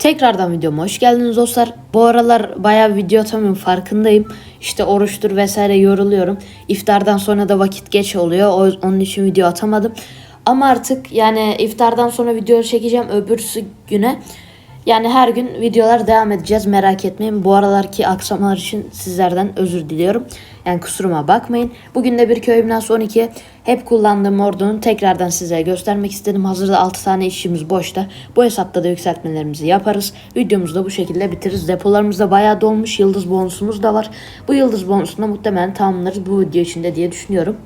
Tekrardan videoma hoş geldiniz dostlar. Bu aralar bayağı video atamıyorum farkındayım. İşte oruçtur vesaire yoruluyorum. İftardan sonra da vakit geç oluyor. Onun için video atamadım. Ama artık yani iftardan sonra video çekeceğim öbürsü güne. Yani her gün videolar devam edeceğiz merak etmeyin. Bu aralarki aksamalar için sizlerden özür diliyorum. Yani kusuruma bakmayın. Bugün de bir köy binası 12 hep kullandığım ordunu tekrardan size göstermek istedim. Hazırda 6 tane işimiz boşta. Bu hesapta da yükseltmelerimizi yaparız. Videomuzu da bu şekilde bitiririz. Depolarımız da bayağı dolmuş. Yıldız bonusumuz da var. Bu yıldız bonusunu muhtemelen tamamlarız bu video içinde diye düşünüyorum.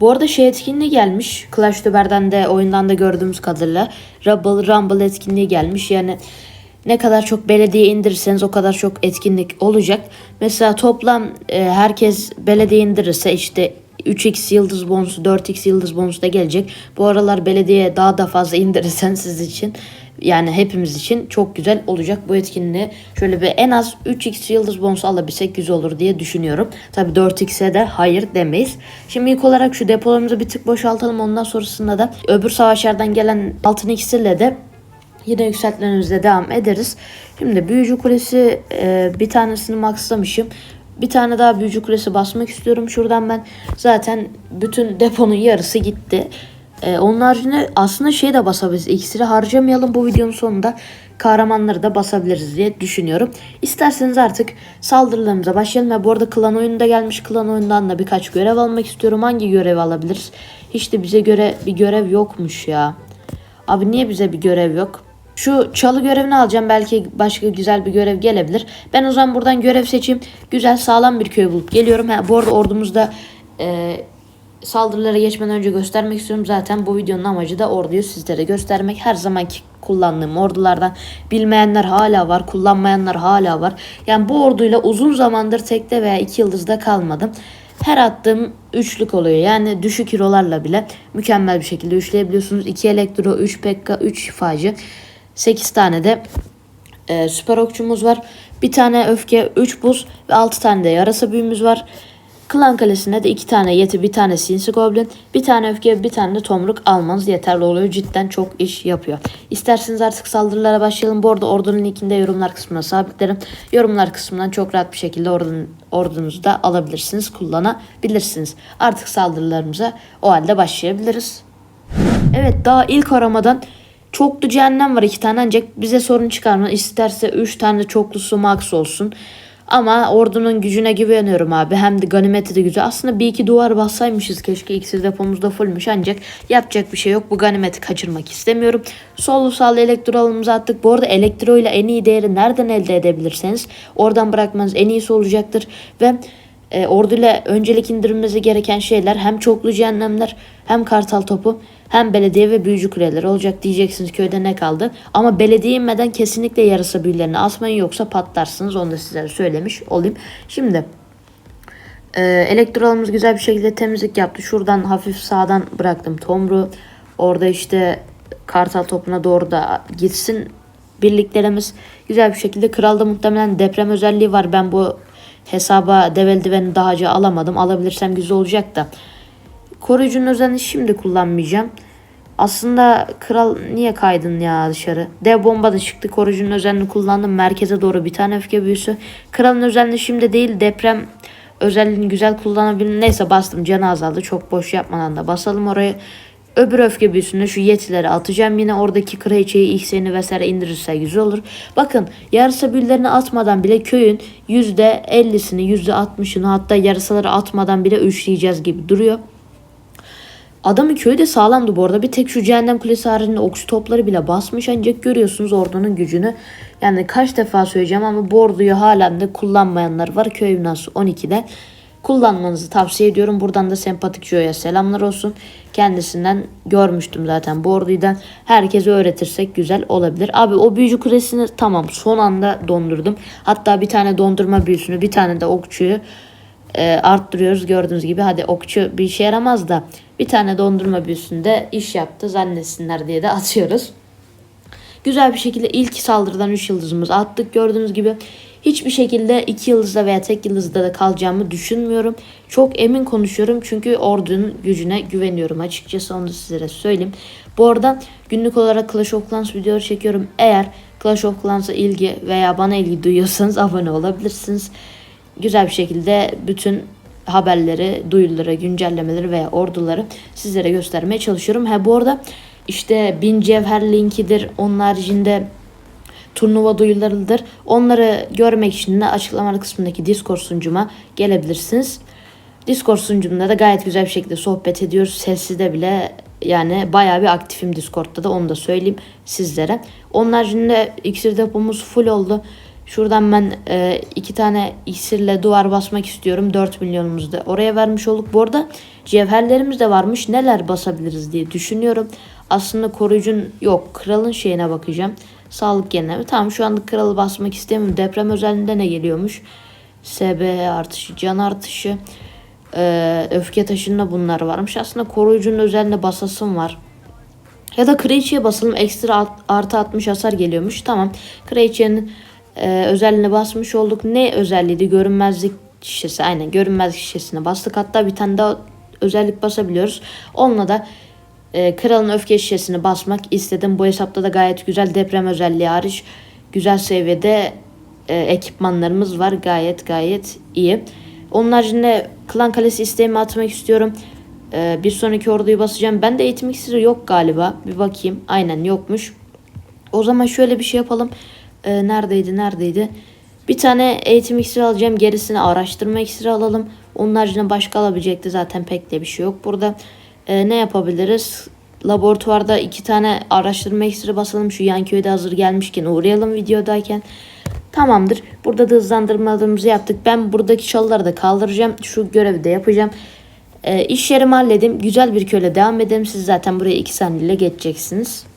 Bu arada şey etkinliği gelmiş. Clash Royale'den de oyundan da gördüğümüz kadarıyla Rumble, Rumble etkinliği gelmiş. Yani ne kadar çok belediye indirirseniz o kadar çok etkinlik olacak. Mesela toplam e, herkes belediye indirirse işte 3x yıldız bonusu 4x yıldız bonusu da gelecek. Bu aralar belediye daha da fazla indirirsen siz için yani hepimiz için çok güzel olacak bu etkinliği. Şöyle bir en az 3x yıldız bonusu alabilsek güzel olur diye düşünüyorum. Tabi 4x'e de hayır demeyiz. Şimdi ilk olarak şu depolarımızı bir tık boşaltalım. Ondan sonrasında da öbür savaşlardan gelen altın iksirle de Yine yükseltmemize devam ederiz. Şimdi büyücü kulesi e, bir tanesini maxlamışım. Bir tane daha büyücü kulesi basmak istiyorum. Şuradan ben zaten bütün deponun yarısı gitti. E, onun haricinde aslında şey de basabiliriz. İksiri harcamayalım bu videonun sonunda. Kahramanları da basabiliriz diye düşünüyorum. İsterseniz artık saldırılarımıza başlayalım. Ve bu arada klan oyunu gelmiş. Klan oyundan da birkaç görev almak istiyorum. Hangi görevi alabiliriz? Hiç de bize göre bir görev yokmuş ya. Abi niye bize bir görev yok? Şu çalı görevini alacağım. Belki başka güzel bir görev gelebilir. Ben o zaman buradan görev seçeyim. Güzel sağlam bir köy bulup geliyorum. Ha, bu arada ordumuzda e, saldırılara geçmeden önce göstermek istiyorum. Zaten bu videonun amacı da orduyu sizlere göstermek. Her zamanki kullandığım ordulardan bilmeyenler hala var. Kullanmayanlar hala var. Yani bu orduyla uzun zamandır tekte veya iki yıldızda kalmadım. Her attığım üçlük oluyor. Yani düşük hero'larla bile mükemmel bir şekilde üçleyebiliyorsunuz. 2 elektro, 3 pekka, 3 şifacı, 8 tane de e, süper okçumuz var. Bir tane öfke, 3 buz ve 6 tane de yarasa büyümüz var. Klan kalesinde de 2 tane yeti, bir tane sinsi goblin, bir tane öfke, bir tane de tomruk almanız yeterli oluyor. Cidden çok iş yapıyor. İsterseniz artık saldırılara başlayalım. Bu arada ordunun linkini yorumlar kısmına sabitlerim. Yorumlar kısmından çok rahat bir şekilde ordunun, ordunuzu da alabilirsiniz, kullanabilirsiniz. Artık saldırılarımıza o halde başlayabiliriz. Evet daha ilk aramadan çoklu cehennem var iki tane ancak bize sorun çıkarma. İsterse üç tane çoklusu max olsun. Ama ordunun gücüne güveniyorum abi. Hem de ganimeti de güzel. Aslında bir iki duvar bassaymışız keşke. İksir depomuzda fullmüş ancak yapacak bir şey yok. Bu ganimeti kaçırmak istemiyorum. Sollu sağlı elektro alımımızı attık. Bu arada elektro ile en iyi değeri nereden elde edebilirseniz oradan bırakmanız en iyisi olacaktır. Ve e, orduyla öncelik indirilmesi gereken şeyler hem çoklu cehennemler hem kartal topu hem belediye ve büyücü kuleleri olacak diyeceksiniz köyde ne kaldı. Ama belediye inmeden kesinlikle yarısı büyülerini atmayın yoksa patlarsınız onu da sizlere söylemiş olayım. Şimdi e, elektrolumuz güzel bir şekilde temizlik yaptı. Şuradan hafif sağdan bıraktım tomru. Orada işte kartal topuna doğru da gitsin birliklerimiz güzel bir şekilde. Kralda muhtemelen deprem özelliği var. Ben bu hesaba dev eldiveni daha önce alamadım. Alabilirsem güzel olacak da. Koruyucunun özelliğini şimdi kullanmayacağım. Aslında kral niye kaydın ya dışarı? Dev bomba da çıktı. Koruyucunun özelliğini kullandım. Merkeze doğru bir tane öfke büyüsü. Kralın özelliğini şimdi değil deprem özelliğini güzel kullanabilirim. Neyse bastım canı azaldı. Çok boş yapmadan da basalım oraya. Öbür öfke büyüsünde şu yetileri atacağım. Yine oradaki kraliçeyi, ikseni vesaire indirirse güzel olur. Bakın yarısı büyülerini atmadan bile köyün %50'sini, %60'ını hatta yarısaları atmadan bile üçleyeceğiz gibi duruyor. Adamın köyü de sağlamdı bu arada. Bir tek şu cehennem kulesi haricinde okçu topları bile basmış. Ancak görüyorsunuz ordunun gücünü. Yani kaç defa söyleyeceğim ama bu orduyu halen de kullanmayanlar var. Köy binası 12'de. Kullanmanızı tavsiye ediyorum. Buradan da sempatik Joe'ya selamlar olsun. Kendisinden görmüştüm zaten bu orduyu da. Herkese öğretirsek güzel olabilir. Abi o büyücü kulesini tamam son anda dondurdum. Hatta bir tane dondurma büyüsünü bir tane de okçuyu e, arttırıyoruz gördüğünüz gibi. Hadi okçu bir işe yaramaz da bir tane dondurma büyüsünde iş yaptı zannetsinler diye de atıyoruz. Güzel bir şekilde ilk saldırıdan 3 yıldızımızı attık gördüğünüz gibi. Hiçbir şekilde 2 yıldızda veya tek yıldızda da kalacağımı düşünmüyorum. Çok emin konuşuyorum çünkü ordunun gücüne güveniyorum açıkçası onu sizlere söyleyeyim. Bu arada günlük olarak Clash of Clans videoları çekiyorum. Eğer Clash of Clans'a ilgi veya bana ilgi duyuyorsanız abone olabilirsiniz. Güzel bir şekilde bütün haberleri, duyuruları, güncellemeleri veya orduları sizlere göstermeye çalışıyorum. Ha bu arada işte bin cevher linkidir. Onun haricinde turnuva duyurularıdır. Onları görmek için de açıklama kısmındaki Discord sunucuma gelebilirsiniz. Discord sunucumda da gayet güzel bir şekilde sohbet ediyoruz. Sessizde bile yani bayağı bir aktifim Discord'da da onu da söyleyeyim sizlere. Onun haricinde iksir depomuz full oldu. Şuradan ben e, iki tane iksirle duvar basmak istiyorum. 4 milyonumuzu da oraya vermiş olduk. Bu arada cevherlerimiz de varmış. Neler basabiliriz diye düşünüyorum. Aslında koruyucun yok. Kralın şeyine bakacağım. Sağlık genelimi. Tamam şu anda kralı basmak istemiyorum. Deprem özelliğinde ne geliyormuş? SB artışı, can artışı. Ee, öfke taşında bunlar varmış. Aslında koruyucunun özelliğine basasım var. Ya da Kraliçe'ye basalım. Ekstra alt- artı 60 hasar geliyormuş. Tamam. Kraliçe'nin e, özelliğine basmış olduk. Ne özelliğiydi? Görünmezlik şişesi. Aynen görünmezlik şişesine bastık. Hatta bir tane daha özellik basabiliyoruz. Onunla da e, kralın öfke şişesini basmak istedim. Bu hesapta da gayet güzel deprem özelliği hariç güzel seviyede e, ekipmanlarımız var. Gayet gayet iyi. Onun haricinde klan kalesi isteğimi atmak istiyorum. E, bir sonraki orduyu basacağım. Ben de eğitim iksiri yok galiba. Bir bakayım. Aynen yokmuş. O zaman şöyle bir şey yapalım. E, neredeydi neredeydi? Bir tane eğitim iksiri alacağım. Gerisini araştırma iksiri alalım. Onun haricinde başka alabilecekti zaten pek de bir şey yok. Burada e, ne yapabiliriz? Laboratuvarda iki tane araştırma iksiri basalım. Şu yan köyde hazır gelmişken uğrayalım videodayken. Tamamdır. Burada da hızlandırmalarımızı yaptık. Ben buradaki çalıları da kaldıracağım. Şu görevi de yapacağım. E, iş yerimi halledim. Güzel bir köyle devam edelim. Siz zaten buraya iki saniyeyle geçeceksiniz.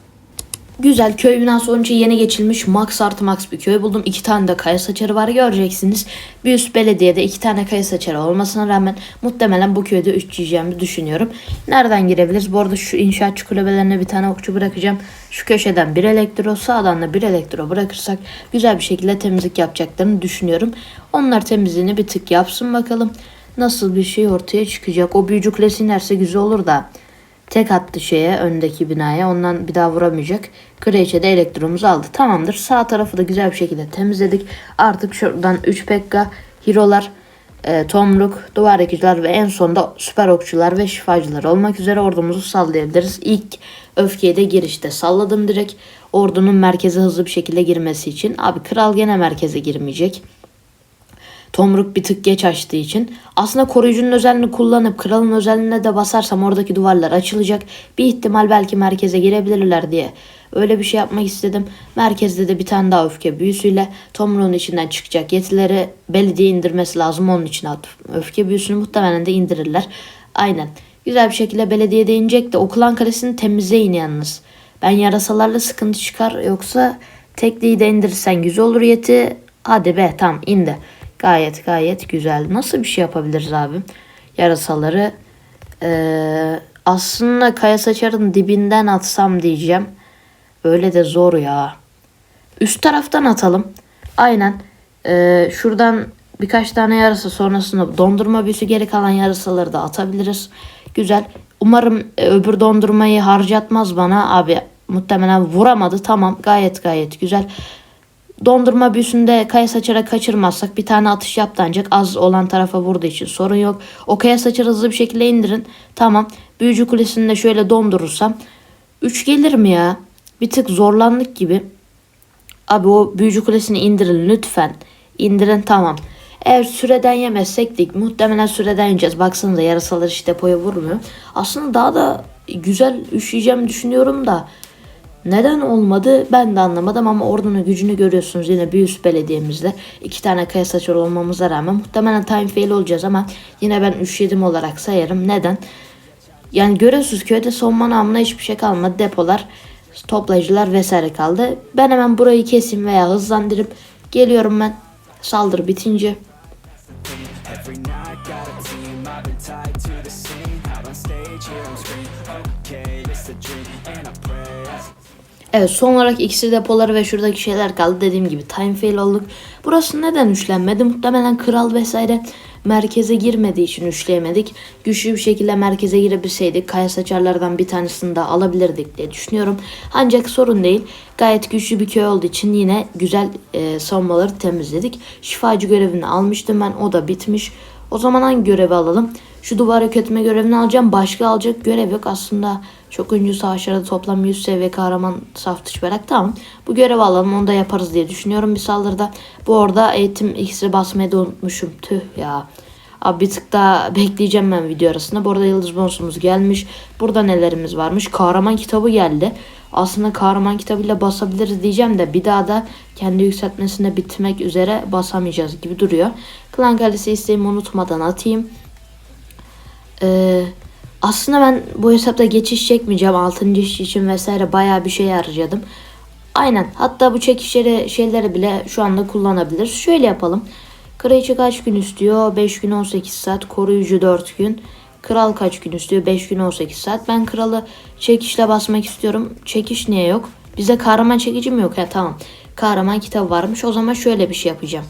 Güzel köy binası olunca yeni geçilmiş max artı max bir köy buldum. İki tane de kaya saçarı var göreceksiniz. Bir üst belediyede iki tane kaya saçarı olmasına rağmen muhtemelen bu köyde üç yiyeceğimi düşünüyorum. Nereden girebiliriz? Bu arada şu inşaatçı kulübelerine bir tane okçu bırakacağım. Şu köşeden bir elektro sağdan da bir elektro bırakırsak güzel bir şekilde temizlik yapacaklarını düşünüyorum. Onlar temizliğini bir tık yapsın bakalım. Nasıl bir şey ortaya çıkacak. O büyücü kulesi inerse güzel olur da. Tek attı şeye öndeki binaya ondan bir daha vuramayacak. Kraliçe de elektromuzu aldı. Tamamdır. Sağ tarafı da güzel bir şekilde temizledik. Artık şuradan 3 pekka, hirolar, e, tomruk, duvar ekiciler ve en sonunda süper okçular ve şifacılar olmak üzere ordumuzu sallayabiliriz. İlk öfkeyi de girişte salladım direkt. Ordunun merkeze hızlı bir şekilde girmesi için. Abi kral gene merkeze girmeyecek. Tomruk bir tık geç açtığı için. Aslında koruyucunun özelliğini kullanıp kralın özelliğine de basarsam oradaki duvarlar açılacak. Bir ihtimal belki merkeze girebilirler diye. Öyle bir şey yapmak istedim. Merkezde de bir tane daha öfke büyüsüyle Tomruk'un içinden çıkacak yetileri belediye indirmesi lazım. Onun için. Öfke büyüsünü muhtemelen de indirirler. Aynen. Güzel bir şekilde belediyede inecek de o klan kalesini temizleyin yalnız. Ben yarasalarla sıkıntı çıkar yoksa tekliği de indirirsen güzel olur yeti. Hadi be tam indi. Gayet gayet güzel. Nasıl bir şey yapabiliriz abi? Yarasaları eee, aslında kaya saçarın dibinden atsam diyeceğim. Öyle de zor ya. Üst taraftan atalım. Aynen. Eee, şuradan birkaç tane yarasa sonrasında dondurma büyüsü geri kalan yarasaları da atabiliriz. Güzel. Umarım e, öbür dondurmayı harcatmaz bana. Abi muhtemelen vuramadı. Tamam gayet gayet güzel. Dondurma büyüsünde kaya saçara kaçırmazsak bir tane atış yaptı ancak az olan tarafa vurduğu için sorun yok. O kaya saçarı hızlı bir şekilde indirin. Tamam. Büyücü kulesini de şöyle dondurursam 3 gelir mi ya? Bir tık zorlandık gibi. Abi o büyücü kulesini indirin lütfen. İndirin tamam. Eğer süreden yemezsek de muhtemelen süreden yiyeceğiz. Baksanıza yarasalar hiç depoya vurmuyor. Aslında daha da güzel üşüyeceğim düşünüyorum da. Neden olmadı ben de anlamadım ama ordunun gücünü görüyorsunuz yine üst belediyemizde. iki tane kaya saçar olmamıza rağmen muhtemelen time fail olacağız ama yine ben üşüyedim olarak sayarım. Neden? Yani görüyorsunuz köyde savunma namına hiçbir şey kalmadı. Depolar, toplayıcılar vesaire kaldı. Ben hemen burayı keseyim veya hızlandırıp geliyorum ben. Saldırı bitince. Evet son olarak iksir depoları ve şuradaki şeyler kaldı. Dediğim gibi time fail olduk. Burası neden üçlenmedi? Muhtemelen kral vesaire merkeze girmediği için üçleyemedik. Güçlü bir şekilde merkeze girebilseydik kaya saçarlardan bir tanesini de alabilirdik diye düşünüyorum. Ancak sorun değil. Gayet güçlü bir köy olduğu için yine güzel e, savunmaları temizledik. Şifacı görevini almıştım ben. O da bitmiş. O zaman hangi görevi alalım? Şu duvar kötme görevini alacağım. Başka alacak görev yok. Aslında çok ünlü savaşlarda toplam 100 seviye kahraman saf dışı bırak. Tamam. Bu görevi alalım. Onu da yaparız diye düşünüyorum bir saldırıda. Bu arada eğitim iksiri basmayı da unutmuşum. Tüh ya. Abi bir tık daha bekleyeceğim ben video arasında. Bu arada yıldız bonusumuz gelmiş. Burada nelerimiz varmış? Kahraman kitabı geldi. Aslında kahraman kitabıyla basabiliriz diyeceğim de bir daha da kendi yükseltmesinde bitmek üzere basamayacağız gibi duruyor. Klan kalesi isteğimi unutmadan atayım. Ee, aslında ben bu hesapta geçiş çekmeyeceğim. 6. iş için vesaire bayağı bir şey harcadım. Aynen. Hatta bu çekişleri şeyleri bile şu anda kullanabiliriz. Şöyle yapalım. Kraliçe kaç gün istiyor? 5 gün 18 saat. Koruyucu 4 gün. Kral kaç gün istiyor? 5 gün 18 saat. Ben kralı çekişle basmak istiyorum. Çekiş niye yok? Bize kahraman çekici mi yok? Ya tamam. Kahraman kitabı varmış. O zaman şöyle bir şey yapacağım.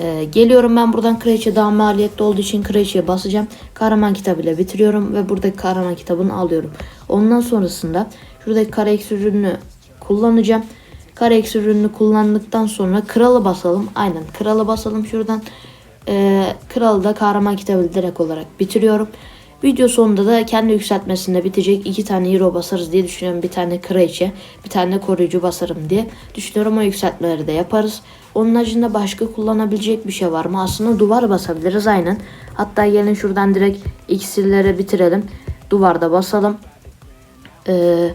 Ee, geliyorum ben buradan kraliçe daha maliyetli olduğu için kraliçeye basacağım. Kahraman kitabıyla bitiriyorum ve buradaki kahraman kitabını alıyorum. Ondan sonrasında şuradaki kara eksi kullanacağım. Kara eksi kullandıktan sonra kralı basalım. Aynen kralı basalım şuradan. Ee, kralı da kahraman kitabı direkt olarak bitiriyorum. Video sonunda da kendi yükseltmesinde bitecek. iki tane hero basarız diye düşünüyorum. Bir tane kraliçe, bir tane koruyucu basarım diye düşünüyorum. O yükseltmeleri de yaparız. Onun haricinde başka kullanabilecek bir şey var mı? Aslında duvar basabiliriz aynen. Hatta gelin şuradan direkt iksirleri bitirelim. Duvarda basalım. Ee,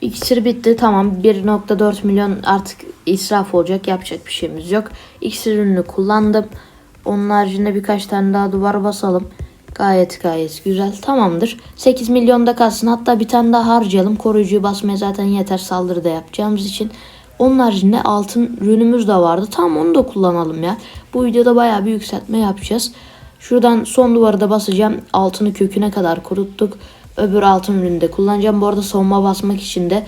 iksir bitti tamam 1.4 milyon artık israf olacak yapacak bir şeyimiz yok. İksir ürünü kullandım. Onun haricinde birkaç tane daha duvar basalım. Gayet gayet güzel tamamdır. 8 milyonda kalsın hatta bir tane daha harcayalım. Koruyucuyu basmaya zaten yeter saldırıda yapacağımız için. Onun haricinde altın ürünümüz de vardı. Tamam onu da kullanalım ya. Bu videoda bayağı bir yükseltme yapacağız. Şuradan son duvarı da basacağım. Altını köküne kadar kuruttuk. Öbür altın ürünü de kullanacağım. Bu arada savunma basmak için de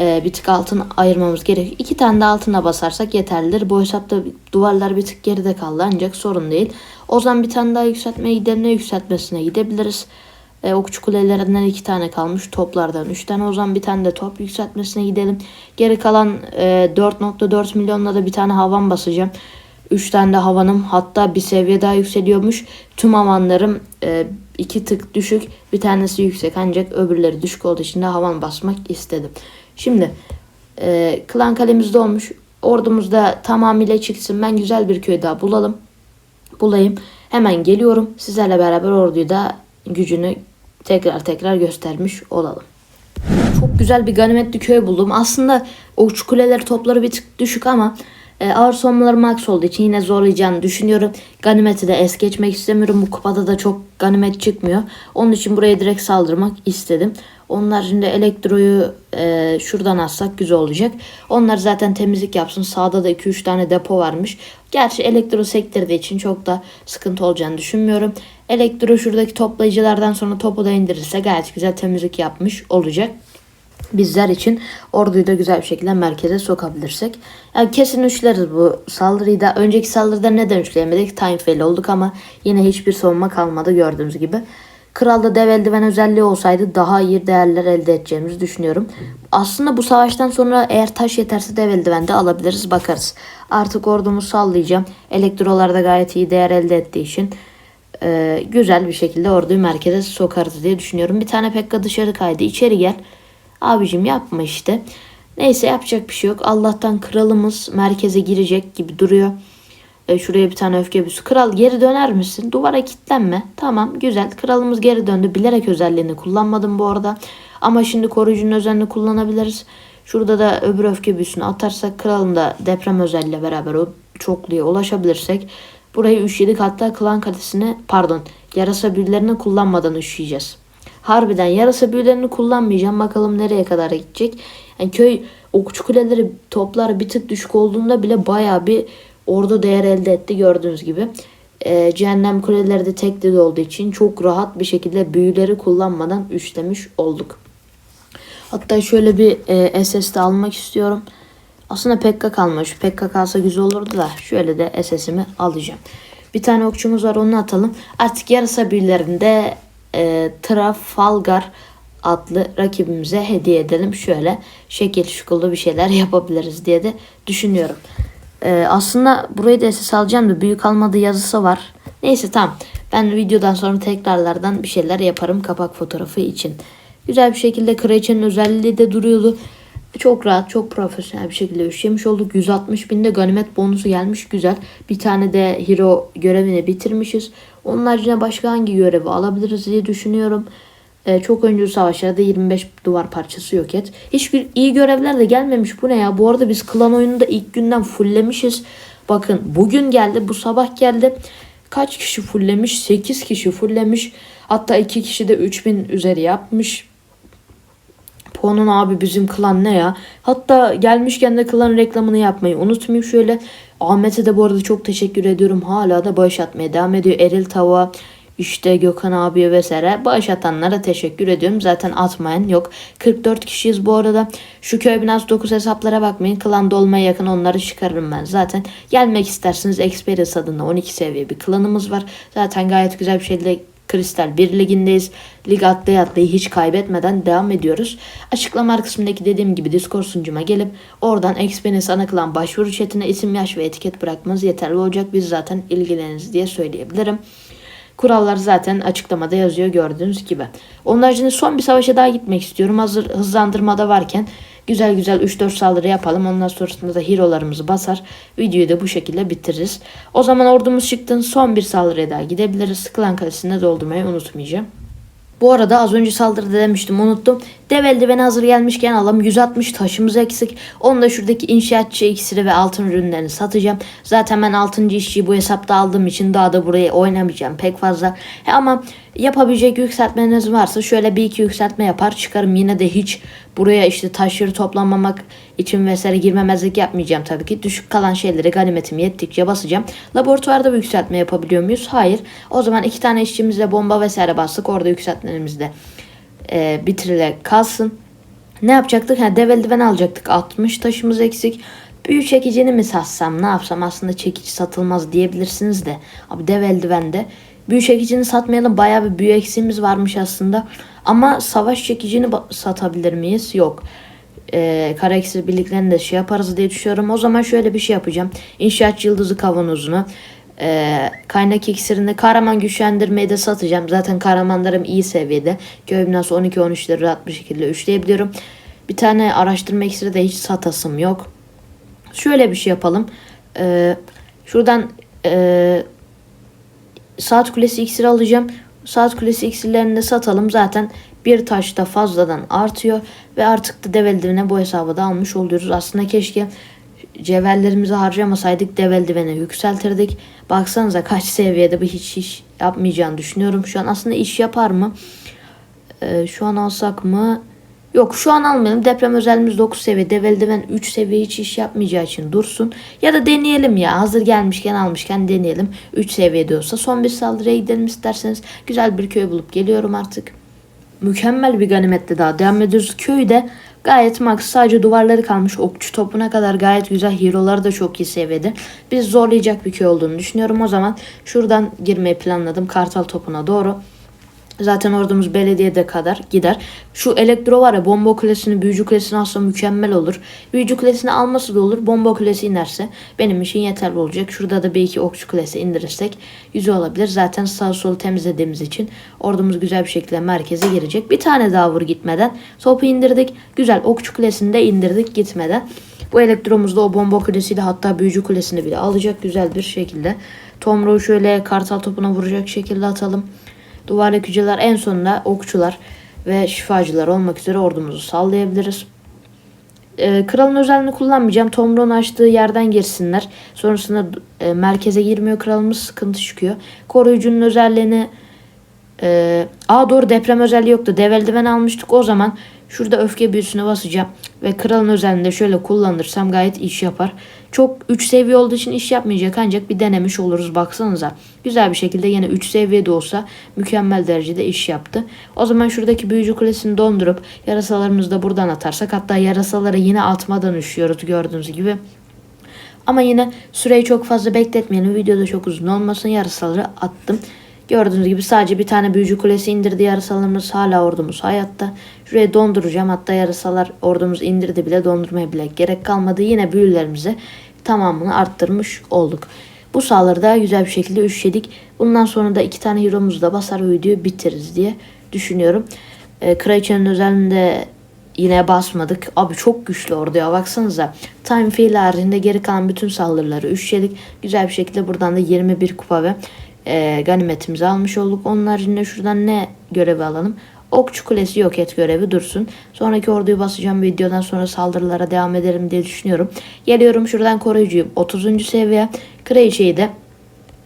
e, bir tık altın ayırmamız gerekiyor. İki tane de altına basarsak yeterlidir. Bu hesapta duvarlar bir tık geride kaldı ancak sorun değil. O zaman bir tane daha yükseltmeye gidelim. Ne yükseltmesine gidebiliriz. E, okçu kulelerinden iki tane kalmış. Toplardan üç tane. O zaman bir tane de top yükseltmesine gidelim. Geri kalan e, 4.4 milyonla da bir tane havan basacağım. 3 tane de havanım hatta bir seviye daha yükseliyormuş. Tüm havanlarım e, iki tık düşük bir tanesi yüksek ancak öbürleri düşük olduğu için de havan basmak istedim. Şimdi e, klan kalemizde olmuş. Ordumuz da tamamıyla çıksın. Ben güzel bir köy daha bulalım. Bulayım. Hemen geliyorum. Sizlerle beraber orduyu da gücünü tekrar tekrar göstermiş olalım. Çok güzel bir ganimetli köy buldum. Aslında okçu kuleleri topları bir tık düşük ama e, ağır savunmaları max olduğu için yine zorlayacağını düşünüyorum. Ganimeti de es geçmek istemiyorum. Bu kupada da çok ganimet çıkmıyor. Onun için buraya direkt saldırmak istedim. Onlar şimdi elektroyu e, şuradan atsak güzel olacak. Onlar zaten temizlik yapsın. Sağda da 2-3 tane depo varmış. Gerçi elektro sektirdiği için çok da sıkıntı olacağını düşünmüyorum. Elektro şuradaki toplayıcılardan sonra topu da indirirse gayet güzel temizlik yapmış olacak bizler için orduyu da güzel bir şekilde merkeze sokabilirsek. Yani kesin üçleriz bu saldırıyı da. Önceki saldırıda neden üçleyemedik? Time fail olduk ama yine hiçbir savunma kalmadı gördüğünüz gibi. Kralda dev eldiven özelliği olsaydı daha iyi değerler elde edeceğimizi düşünüyorum. Aslında bu savaştan sonra eğer taş yeterse dev eldiven de alabiliriz bakarız. Artık ordumu sallayacağım. Elektrolar da gayet iyi değer elde ettiği için e, güzel bir şekilde orduyu merkeze sokarız diye düşünüyorum. Bir tane Pekka dışarı kaydı. İçeri gel. Abicim yapma işte. Neyse yapacak bir şey yok. Allah'tan kralımız merkeze girecek gibi duruyor. E, şuraya bir tane öfke büsü. Kral geri döner misin? Duvara kilitlenme. Tamam güzel. Kralımız geri döndü. Bilerek özelliğini kullanmadım bu arada. Ama şimdi koruyucunun özelliğini kullanabiliriz. Şurada da öbür öfke büsünü atarsak kralın da deprem özelliğiyle beraber o çokluya ulaşabilirsek burayı üşüyedik. Hatta klan kalesini pardon yarasa büyülerini kullanmadan üşüyeceğiz. Harbiden yarasa büyülerini kullanmayacağım. Bakalım nereye kadar gidecek. Yani köy okçu kuleleri toplar bir tık düşük olduğunda bile baya bir ordu değer elde etti gördüğünüz gibi. Ee, cehennem kuleleri de tek dil olduğu için çok rahat bir şekilde büyüleri kullanmadan üçlemiş olduk. Hatta şöyle bir e, SS de almak istiyorum. Aslında Pekka kalmış. Pekka kalsa güzel olurdu da şöyle de SS'imi alacağım. Bir tane okçumuz var onu atalım. Artık yarasa birlerinde e, Trafalgar adlı rakibimize hediye edelim. Şöyle şekil şukullu bir şeyler yapabiliriz diye de düşünüyorum. E, aslında burayı da esas alacağım da büyük almadığı yazısı var. Neyse tamam. Ben videodan sonra tekrarlardan bir şeyler yaparım kapak fotoğrafı için. Güzel bir şekilde kraliçenin özelliği de duruyordu. Çok rahat, çok profesyonel bir şekilde üşemiş olduk. 160 binde ganimet bonusu gelmiş güzel. Bir tane de hero görevini bitirmişiz. Onun haricinde başka hangi görevi alabiliriz diye düşünüyorum. Ee, çok oyuncu savaşlarda 25 duvar parçası yok et. Hiçbir iyi görevler de gelmemiş. Bu ne ya? Bu arada biz klan oyununda ilk günden fulllemişiz. Bakın bugün geldi, bu sabah geldi. Kaç kişi fulllemiş? 8 kişi fulllemiş. Hatta 2 kişi de 3000 üzeri yapmış. Ponun abi bizim klan ne ya? Hatta gelmişken de klan reklamını yapmayı unutmayayım şöyle. Ahmet'e de bu arada çok teşekkür ediyorum. Hala da bağış atmaya devam ediyor. Eril Tava, işte Gökhan abiye vesaire. Bağış atanlara teşekkür ediyorum. Zaten atmayan yok. 44 kişiyiz bu arada. Şu köy binası 9 hesaplara bakmayın. Klanda olmaya yakın onları çıkarırım ben zaten. Gelmek isterseniz Experience adında 12 seviye bir klanımız var. Zaten gayet güzel bir şekilde Kristal 1 ligindeyiz. Lig atlaya atlaya hiç kaybetmeden devam ediyoruz. Açıklama kısmındaki dediğim gibi Discord sunucuma gelip oradan Experience ana klan başvuru chatine isim, yaş ve etiket bırakmanız yeterli olacak. Biz zaten ilgileniriz diye söyleyebilirim. Kurallar zaten açıklamada yazıyor gördüğünüz gibi. Onun haricinde son bir savaşa daha gitmek istiyorum. Hazır hızlandırmada varken güzel güzel 3-4 saldırı yapalım. Ondan sonrasında da hero'larımızı basar. Videoyu da bu şekilde bitiririz. O zaman ordumuz çıktığın son bir saldırıya daha gidebiliriz. Klan kalesinde doldurmayı unutmayacağım. Bu arada az önce saldırıda demiştim unuttum. Dev eldiveni hazır gelmişken alalım. 160 taşımız eksik. Onu da şuradaki inşaatçı iksiri ve altın ürünlerini satacağım. Zaten ben 6. işçiyi bu hesapta aldığım için daha da buraya oynamayacağım pek fazla. He ama yapabilecek yükseltmeniz varsa şöyle bir iki yükseltme yapar çıkarım. Yine de hiç buraya işte taşları toplanmamak için vesaire girmemezlik yapmayacağım tabii ki. Düşük kalan şeyleri ganimetim yettikçe basacağım. Laboratuvarda bir yükseltme yapabiliyor muyuz? Hayır. O zaman iki tane işçimizle bomba vesaire bastık. Orada yükseltmelerimizde e, bitirile kalsın. Ne yapacaktık? Ha, dev eldiven alacaktık. 60 taşımız eksik. Büyü çekicini mi satsam ne yapsam aslında çekici satılmaz diyebilirsiniz de. Abi dev eldivende. Büyü çekicini satmayalım bayağı bir büyü eksiğimiz varmış aslında. Ama savaş çekicini satabilir miyiz? Yok. Ee, kara iksir birliklerini de şey yaparız diye düşünüyorum. O zaman şöyle bir şey yapacağım. İnşaat yıldızı kavanozunu. Ee, kaynak iksirini kahraman güçlendirmeyi de satacağım. Zaten kahramanlarım iyi seviyede. Köy binası 12-13'leri rahat bir şekilde üçleyebiliyorum. Bir tane araştırma iksiri de hiç satasım yok. Şöyle bir şey yapalım. Ee, şuradan ee, saat kulesi iksiri alacağım. Saat kulesi iksirlerini de satalım. Zaten bir taş da fazladan artıyor. Ve artık da dev bu hesabı da almış oluyoruz. Aslında keşke cevherlerimizi harcamasaydık dev eldivene yükseltirdik. Baksanıza kaç seviyede bu hiç iş yapmayacağını düşünüyorum. Şu an aslında iş yapar mı? Ee, şu an alsak mı? Yok şu an almayalım. Deprem özelimiz 9 seviye. Dev eldiven 3 seviye hiç iş yapmayacağı için dursun. Ya da deneyelim ya. Hazır gelmişken almışken deneyelim. 3 seviyede olsa. Son bir saldırıya gidelim isterseniz. Güzel bir köy bulup geliyorum artık. Mükemmel bir ganimetle daha devam ediyoruz. Köyde gayet max sadece duvarları kalmış. Okçu topuna kadar gayet güzel. Hero'ları da çok iyi seviyede. Biz zorlayacak bir köy olduğunu düşünüyorum. O zaman şuradan girmeyi planladım. Kartal topuna doğru. Zaten ordumuz belediyede kadar gider. Şu elektro var ya bomba kulesini, büyücü kulesini alsa mükemmel olur. Büyücü kulesini alması da olur. Bomba kulesi inerse benim için yeterli olacak. Şurada da bir iki okçu kulesi indirirsek yüzü olabilir. Zaten sağ solu temizlediğimiz için ordumuz güzel bir şekilde merkeze girecek. Bir tane daha vur gitmeden. Topu indirdik. Güzel okçu kulesini de indirdik gitmeden. Bu elektromuzda o bomba kulesiyle hatta büyücü kulesini bile alacak güzel bir şekilde. Tomruğu şöyle kartal topuna vuracak şekilde atalım. Duvar yıkıcılar en sonunda okçular ve şifacılar olmak üzere ordumuzu sallayabiliriz. Ee, kralın özelliğini kullanmayacağım. Tomruğun açtığı yerden girsinler. Sonrasında e, merkeze girmiyor kralımız sıkıntı çıkıyor. Koruyucunun özelliğini e, aa doğru deprem özelliği yoktu. Dev eldiven almıştık o zaman. Şurada öfke büyüsüne basacağım. Ve kralın özelliğini de şöyle kullanırsam gayet iş yapar. Çok 3 seviye olduğu için iş yapmayacak ancak bir denemiş oluruz baksanıza. Güzel bir şekilde yine 3 seviyede olsa mükemmel derecede iş yaptı. O zaman şuradaki büyücü kulesini dondurup yarasalarımızı da buradan atarsak hatta yarasaları yine atmadan üşüyoruz gördüğünüz gibi. Ama yine süreyi çok fazla bekletmeyelim. Videoda çok uzun olmasın. Yarısaları attım. Gördüğünüz gibi sadece bir tane büyücü kulesi indirdi yarısalarımız. Hala ordumuz hayatta. Şuraya donduracağım. Hatta yarısalar ordumuz indirdi bile dondurmaya bile gerek kalmadı. Yine büyülerimizi tamamını arttırmış olduk. Bu sahaları da güzel bir şekilde üşledik. Bundan sonra da iki tane hero'muzu da basar ve videoyu bitiririz diye düşünüyorum. Ee, Kraliçenin özelinde yine basmadık. Abi çok güçlü orada ya baksanıza. Time Fill haricinde geri kalan bütün saldırıları üşledik. Güzel bir şekilde buradan da 21 kupa ve e, ganimetimizi almış olduk. Onun haricinde şuradan ne görevi alalım? Okçu kulesi yok et görevi dursun. Sonraki orduyu basacağım videodan sonra saldırılara devam ederim diye düşünüyorum. Geliyorum şuradan koruyucuyum. 30. seviye. Kraliçeyi de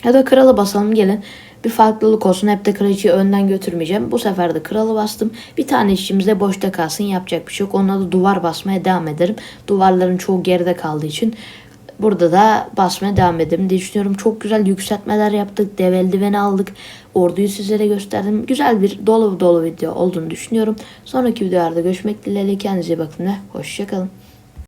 ya da kralı basalım gelin. Bir farklılık olsun. Hep de kraliçeyi önden götürmeyeceğim. Bu sefer de kralı bastım. Bir tane işimiz de boşta kalsın. Yapacak bir şey yok. Onunla da duvar basmaya devam ederim. Duvarların çoğu geride kaldığı için burada da basmaya devam ederim diye düşünüyorum. Çok güzel yükseltmeler yaptık. Dev eldiveni aldık. Orduyu sizlere gösterdim. Güzel bir dolu dolu video olduğunu düşünüyorum. Sonraki videolarda görüşmek dileğiyle. Kendinize bakın ve hoşçakalın.